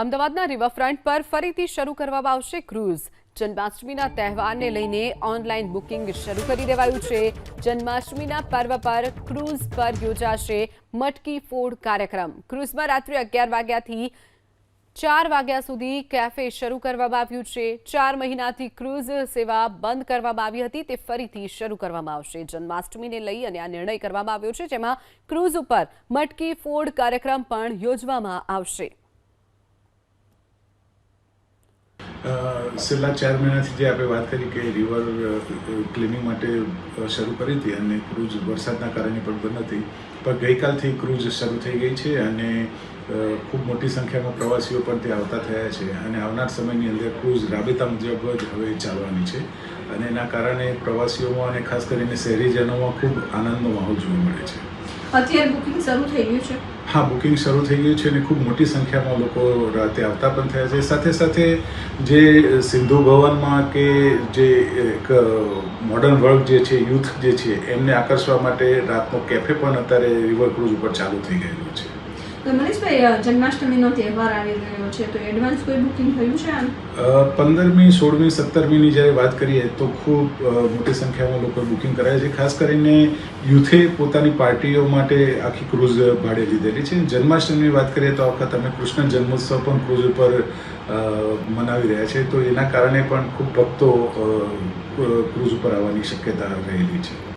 અમદાવાદના રિવરફ્રન્ટ પર ફરીથી શરૂ કરવામાં આવશે ક્રૂઝ. જન્માષ્ટમીના તહેવારને લઈને ઓનલાઈન બુકિંગ શરૂ કરી દેવાયું છે. જન્માષ્ટમીના પર્વ પર ક્રૂઝ પર યોજાશે મટકી ફોડ કાર્યક્રમ. ક્રૂઝમાં રાત્રે અગિયાર વાગ્યાથી ચાર વાગ્યા સુધી કેફે શરૂ કરવામાં આવ્યું છે. ચાર મહિનાથી ક્રૂઝ સેવા બંધ કરવામાં આવી હતી. તે ફરીથી શરૂ કરવામાં આવશે. જન્માષ્ટમીને લઈ અને આ નિર્ણય કરવામાં આવ્યો છે, જેમાં ક્રૂઝ ઉપર મટકી ફોડ કાર્યક્રમ પણ યોજવામાં આવશે. છેલ્લા ચાર મહિનાથી જે આપણે વાત કરી કે રિવર ક્લિનિંગ માટે શરૂ કરી હતી અને ક્રૂઝ વરસાદના કારણે પણ બંધ હતી, પણ ગઈકાલથી ક્રૂઝ શરૂ થઈ ગઈ છે અને ખૂબ મોટી સંખ્યામાં પ્રવાસીઓ પણ ત્યાં આવતા થયા છે અને આવનાર સમયની અંદર ક્રૂઝ રાબેતા મુજબ જ હવે ચાલવાની છે અને એના કારણે પ્રવાસીઓમાં અને ખાસ કરીને શહેરીજનોમાં ખૂબ આનંદનો માહોલ જોવા મળે છે. અત્યારે બુકિંગ શરૂ થઈ ગયું છે. હા બુકિંગ શરૂ થઈ ગયું છે અને ખૂબ મોટી સંખ્યામાં લોકો રાતે આવતા પણ થયા છે. સાથે સાથે જે સિંધુ ભવનમાં કે જે એક મોડર્ન વર્ક જે છે યુથ જે છે, એમને આકર્ષવા માટે રાતનો કેફે પણ અત્યારે રિવર ક્રુઝ ઉપર ચાલુ થઈ ગયેલું છે. પંદરમી, સોળમી, સત્તરમીની જ્યારે વાત કરીએ તો ખૂબ મોટી સંખ્યામાં લોકો બુકિંગ કરાય છે. ખાસ કરીને યુથે પોતાની પાર્ટીઓ માટે આખી ક્રૂઝ ભાડે લીધેલી છે. જન્માષ્ટમીની વાત કરીએ તો આ અમે કૃષ્ણ જન્મોત્સવ પણ ક્રૂઝ ઉપર મનાવી રહ્યા છે. તો એના કારણે પણ ખૂબ ભક્તો ક્રૂઝ ઉપર આવવાની શક્યતા રહેલી છે.